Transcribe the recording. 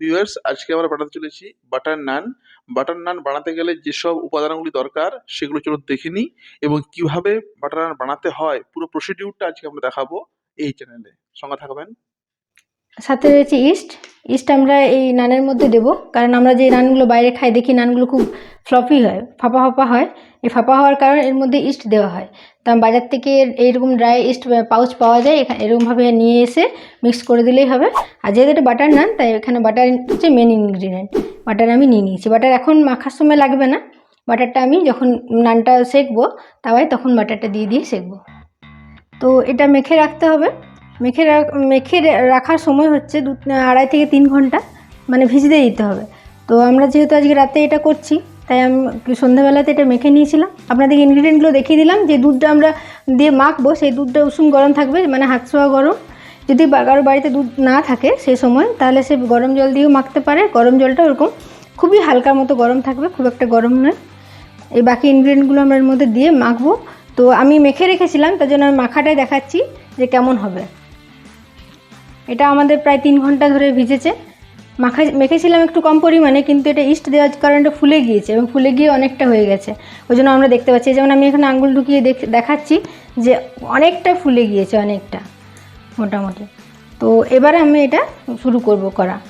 Viewers আজকে আমরা বানাতে চলেছি বাটার নান বাটার নান বানাতে গেলে যেসব উপাদানগুলি দরকার, সেগুলো চলো দেখে নিই এবং কীভাবে বাটার নান বানাতে হয়। পুরো প্রসিডিউরটা আজকে আমরা দেখাবো এই চ্যানেলে সঙ্গে থাকবেন। সাথে রয়েছে ইস্ট। ইস্ট আমরা এই নানের মধ্যে দেব। কারণ আমরা যে নানগুলো বাইরে খাই, দেখি নানগুলো খুব ফ্লফি হয়, ফাঁপা ফাঁপা হয়। এই ফাঁপা হওয়ার কারণে এর মধ্যে ইস্ট দেওয়া হয়। তা বাজার থেকে এইরকম ড্রাই ইস্ট পাউচ পাওয়া যায় এখানে এরকমভাবে নিয়ে এসে মিক্স করে দিলেই হবে। আর যেহেতু এটা বাটার নান, তাই এখানে বাটার হচ্ছে মেন ইনগ্রিডিয়েন্ট বাটার আমি নিয়ে নিয়েছি। বাটার এখন মাখার সময় লাগবে না। বাটারটা আমি যখন নানটা সেকবো, তাওয়ায় তখন বাটারটা দিয়ে দিয়ে সেকবো। তো এটা মেখে রাখতে হবে। মেখে রাখ মেখে রাখার সময় হচ্ছে দু, আড়াই থেকে তিন ঘণ্টা মানে ভিজতে দিতে হবে। তো আমরা যেহেতু আজকে রাতে এটা করছি, তাই আমি সন্ধ্যাবেলাতে এটা মেখে নিয়েছিলাম। আপনাদেরকে ইনগ্রিডিয়েন্টগুলো দেখিয়ে দিলাম, যে দুধটা আমরা দিয়ে মাখবো, সেই দুধটা উষুম গরম থাকবে মানে হাত ছোঁয়া গরম। যদি কারও বাড়িতে দুধ না থাকে সেই সময়, তাহলে সে গরম জল দিয়েও মাখতে পারে। গরম জলটা ওরকম খুবই হালকার মতো গরম থাকবে, খুব একটা গরম নয়। এই বাকি ইনগ্রিডিয়েন্টগুলো আমরা এর মধ্যে দিয়ে মাখবো। তো আমি মেখে রেখেছিলাম, তার জন্য আমি মাখাটাই দেখাচ্ছি যে কেমন হবে। এটা আমাদের প্রায় তিন ঘণ্টা ধরে ভিজেছে। মাখা মেখেছিলাম একটু কম পরিমাণে, কিন্তু এটা ইস্ট দেওয়ার কারণে ফুলে গিয়েছে এবং ফুলে গিয়ে অনেকটা হয়ে গেছে। ওই জন্য আমরা দেখতে পাচ্ছি, যেমন আমি এখানে আঙুল ঢুকিয়ে দেখ- দেখাচ্ছি যে অনেকটা ফুলে গিয়েছে, অনেকটা, মোটামুটি। তো এবারে আমি এটা শুরু করব করা।